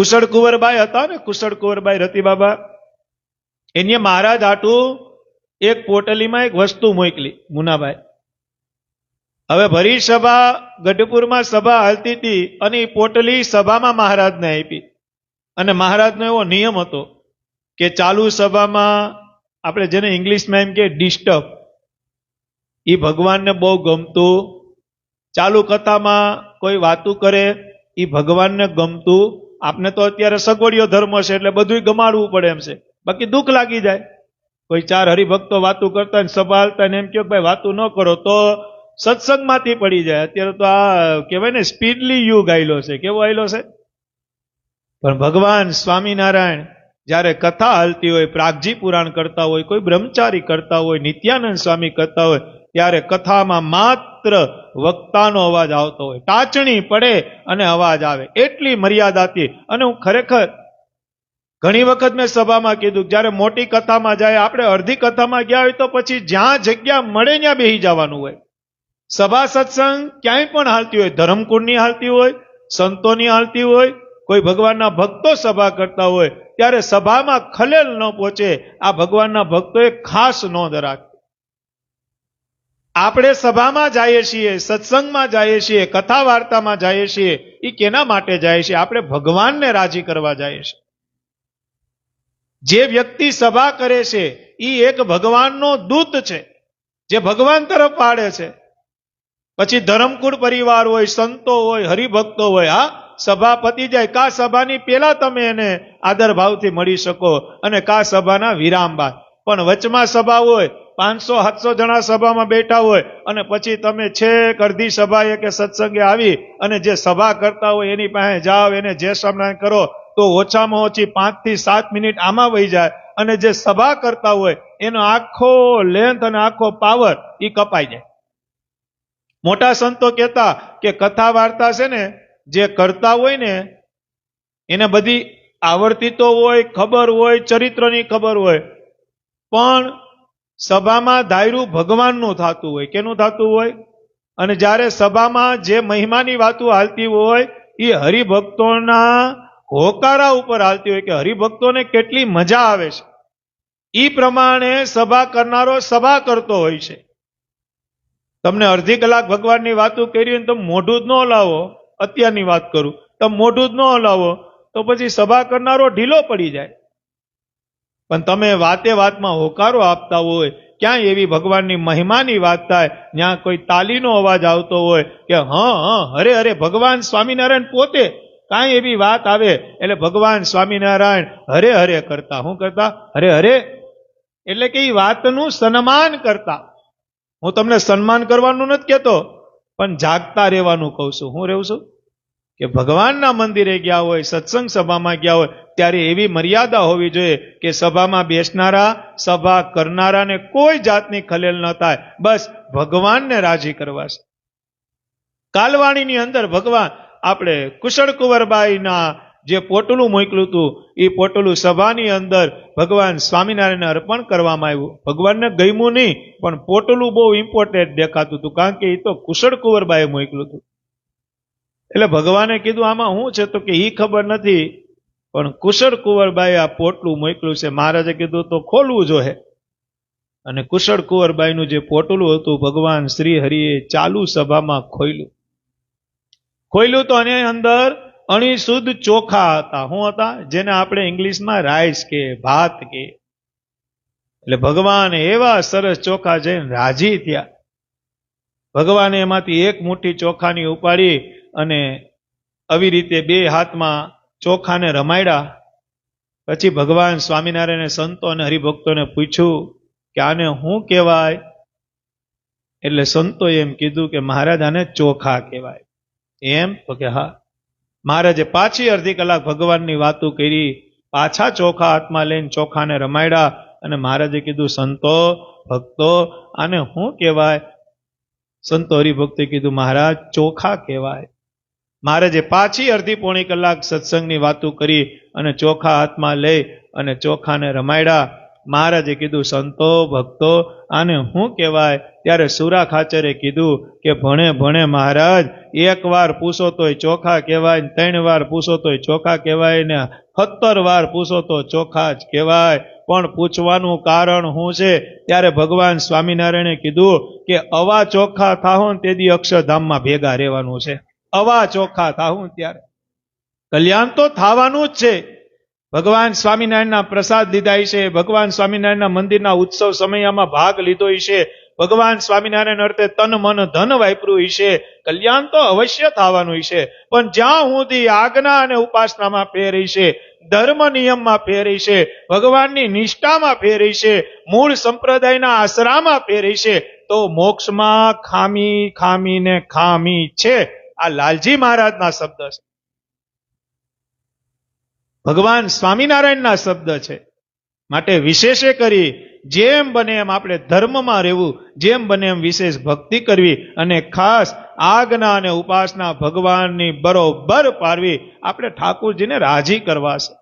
કુશળ કુંવરબાઈ હતા ને, કુશળ કુંવરબાઈ રતી બાબા. એને મહારાજ આટું એક પોટલીમાં એક વસ્તુ મોકલી, મુનાભાઈ. હવે ભરી સભા, ગઢપુરમાં સભા હાલતી હતી અને એ પોટલી સભામાં મહારાજને આપી. અને મહારાજનો એવો નિયમ હતો કે ચાલુ સભામાં આપણે જેને ઇંગ્લિશમાં એમ કે ડિસ્ટર્બ એ ભગવાનને બહુ ગમતું. ચાલુ કથામાં કોઈ વાતું કરે એ ભગવાનને ગમતું. આપને તો અત્યારે સગવડિયો ધર્મ છે એટલે બધું ગમાડવું પડે એમ છે. બાકી દુઃખ લાગી જાય. કોઈ ચાર હરિભક્તો વાતું કરતા ને સભા હાલતા ને એમ કહો ભાઈ વાતું ન કરો તો સત્સંગમાંથી પડી જાય. અત્યારે તો આ કહેવાય ને સ્પીડલી યુગ આવેલો છે. કેવો આવેલો છે? પણ ભગવાન સ્વામિનારાયણ જ્યારે કથા હાલતી હોય, પ્રાગજી પુરાણ કરતા હોય, કોઈ બ્રહ્મચારી કરતા હોય, નિત્યાનંદ સ્વામી કરતા હોય, ત્યારે કથામાં માત્ર વક્તાનો અવાજ આવતો હોય. ટાચણી પડે અને અવાજ આવે. એટલી મર્યાદાથી અને હું ખરેખર ઘણી વખત મેં સભામાં કીધું જ્યારે મોટી કથામાં જાય, આપણે અડધી કથામાં ગયા હોય તો પછી જ્યાં જગ્યા મળે ત્યાં બેસી જવાનું હોય. સભા સત્સંગ ક્યાંય પણ હાલતી હોય. ધરમકુંડની હાલતી હોય, સંતોની હાલતી હોય, કોઈ ભગવાનના ભક્તો સભા કરતા હોય, ત્યારે સભામાં ખલેલ ન પહોંચે. આ ભગવાનના ભક્તોએ ખાસ નોંધ રાખી. આપણે સભામાં જઈએ છીએ, સત્સંગમાં જઈએ છીએ કથા વાર્તામાં જઈએ છીએ, એ કેના માટે જાય છે આપણે ભગવાનને રાજી કરવા જઈએ છીએ. જે વ્યક્તિ સભા કરે છે, એ એક ભગવાનનો દૂત છે, જે ભગવાન તરફ પાડે છે. પછી ધરમકુળ પરિવાર હોય, સંતો હોય, હરિભક્તો હોય, હા, સભા પતી જાય. કા સભાની પેલા તમે એને આદર ભાવથી મળી શકો અને કા સભાના વિરામ બાદ. પણ વચમાં સભા હોય પાંચસો, સાતસો જણા સભામાં બેઠા હોય અને પછી તમે છેક અડધી સભાએ કે સત્સંગે આવી અને જે સભા કરતા હોય એની પાસે જાઓ, એને જે સમરણ કરો, તો ઓછામાં ઓછી પાંચથી સાત મિનિટ આમાં વહી જાય અને જે સભા કરતા હોય એનો આખો લેન્થ અને આખો પાવર એ કપાઈ જાય. મોટા સંતો કહેતા કે કથા વાર્તા છે ને, જે કરતા હોય ને, એને બધી આવડતી તો હોય, ખબર હોય, ચરિત્રની ખબર હોય, પણ સભામાં ધાયરું ભગવાનનું થતું હોય. કેનું થતું હોય? અને જ્યારે સભામાં જે મહિમાની વાતો હાલતી હોય, એ હરિભક્તોના હોકારા ઉપર હાલતી હોય કે હરિભક્તોને કેટલી મજા આવે છે. એ પ્રમાણે સભા કરનારો સભા કરતો હોય છે. તમને અડધી કલાક ભગવાનની વાતો કરી ને તમે મોઢું જ ન હલાવો. અત્યારની વાત કરું. તમે મોઢું જ ન હલાવો. તો પછી સભા કરનારો ઢીલો પડી જાય. પણ તમે વાતે વાતમાં હોકારો આપતા હોય, ક્યાંય એવી ભગવાનની મહિમાની વાત થાય ત્યાં કોઈ તાલીનો અવાજ આવતો હોય કે, હા હા, હરે હરે, ભગવાન સ્વામિનારાયણ પોતે. કાંઈ એવી વાત આવે, એટલે ભગવાન સ્વામિનારાયણ હરે હરે કરતા. શું કરતા? હરે હરે. એટલે કે એ વાતનું સન્માન કરતા. હું તમને સન્માન કરવાનું નથી કહેતો, પણ જાગતા રહેવાનું કહું છું. હું રહું છું? કે ભગવાનના મંદિરે ગયા હોય, સત્સંગ સભામાં ગયા હોય, ત્યારે એવી મર્યાદા હોવી જોઈએ કે સભામાં બેસનારા, સભા કરનારાને કોઈ જાતની ખલેલ ન થાય. બસ ભગવાનને રાજી કરવા છે. કાલવાણીની અંદર ભગવાન આપણે કુશળ કુંવરબાઈના જે પોટલું મોકલું હતું, એ પોટલું સભાની અંદર ભગવાન સ્વામિનારાયણને અર્પણ કરવામાં આવ્યું. ભગવાનને ગમ્યું નહીં, પણ પોટલું બહુ ઇમ્પોર્ટન્ટ દેખાતું હતું, કારણ કે એ તો કુશળ કુંવરબાઈએ મોકલું હતું. એટલે ભગવાને કીધું, આમાં શું છે? તો કે એ ખબર નથી, પણ કુશળ કુંવરબાઈ આ પોટલું મોકલું છે. મહારાજે કીધું, તો ખોલવું જોઈએ અને કુશળ કુંવરબાઈનું જે પોટલું હતું, ભગવાન શ્રી હરિએ ચાલુ સભામાં ખોલ્યું ખોલ્યું તો એની અંદર અણીશુદ્ધ ચોખા હતા. શું હતા? જેને આપણે ઇંગ્લિશમાં રાઈસ કે, ભાત કે. એટલે ભગવાન એવા સરસ ચોખા જઈને રાજી થયા. ભગવાને એમાંથી એક મુઠ્ઠી ચોખાની ઉપાડી અને આવી રીતે બે હાથમાં ચોખાને રમાડ્યા પછી ભગવાન સ્વામિનારાયણે સંતો અને હરિભક્તોને પૂછ્યું કે આને શું કહેવાય? એટલે સંતોએ એમ કીધું કે મહારાજ આને ચોખા કહેવાય. એમ? તો કે હા. મહારાજે પાછી અડધી કલાક ભગવાનની વાતો કરી. પાછા ચોખા હાથમાં લઈને ચોખાને રમાડ્યા અને મહારાજે કીધું, સંતો, ભક્તો, આને શું કહેવાય? સંતો હરિભક્તે કીધું, મહારાજ, ચોખા કહેવાય. મહારાજે પાછી અડધી પોણી કલાક સત્સંગની વાતો કરી અને ચોખા હાથમાં લઈ અને ચોખાને રમાડ્યા મહારાજે કીધું, સંતો, ભક્તો, આને શું કહેવાય? ત્યારે સુરા ખાચરે કીધું કે, ભણે ભણે, મહારાજ, એક વાર પૂછો તોય ચોખા કહેવાય ત્રણ વાર પૂછો તોય ચોખા કહેવાય ને સત્તર વાર પૂછો તો ચોખા જ કહેવાય. પણ પૂછવાનું કારણ શું છે? ત્યારે ભગવાન સ્વામિનારાયણે કીધું કે, અવા ચોખ્ખા થાહો ને તેથી અક્ષરધામમાં ભેગા રહેવાનું છે. અવા ચોખ્ખા થાહું ત્યારે. કલ્યાણ તો થવાનું જ છે. ભગવાન સ્વામિનારાયણના પ્રસાદ લીધા છે. ભગવાન સ્વામિનારાયણના મંદિરના ઉત્સવ સમયમાં ભાગ લીધો છે. ભગવાન સ્વામિનારાયણ અર્થે તન મન ધન વાપર્યું છે. કલ્યાણ તો અવશ્ય થવાનું છે. પણ જ્યાં સુધી આજ્ઞા અને ઉપાસનામાં ફેરી છે, ધર્મ નિયમમાં ફેરી છે, ભગવાનની નિષ્ઠામાં ફેરી છે, મૂળ સંપ્રદાયના આશરામાં ફેરી છે, તો મોક્ષમાં ખામી ખામી ને ખામી છે. આ લાલજી મહારાજના શબ્દ છે. ભગવાન સ્વામિનારાયણના શબ્દ છે. માટે વિશેષે કરી જેમ બને એમ આપણે ધર્મમાં રહેવું, જેમ બને એમ વિશેષ ભક્તિ કરવી અને ખાસ આજ્ઞા અને ઉપાસના ભગવાનની બરોબર પારવી આપણે ઠાકુરજીને રાજી કરવા છે.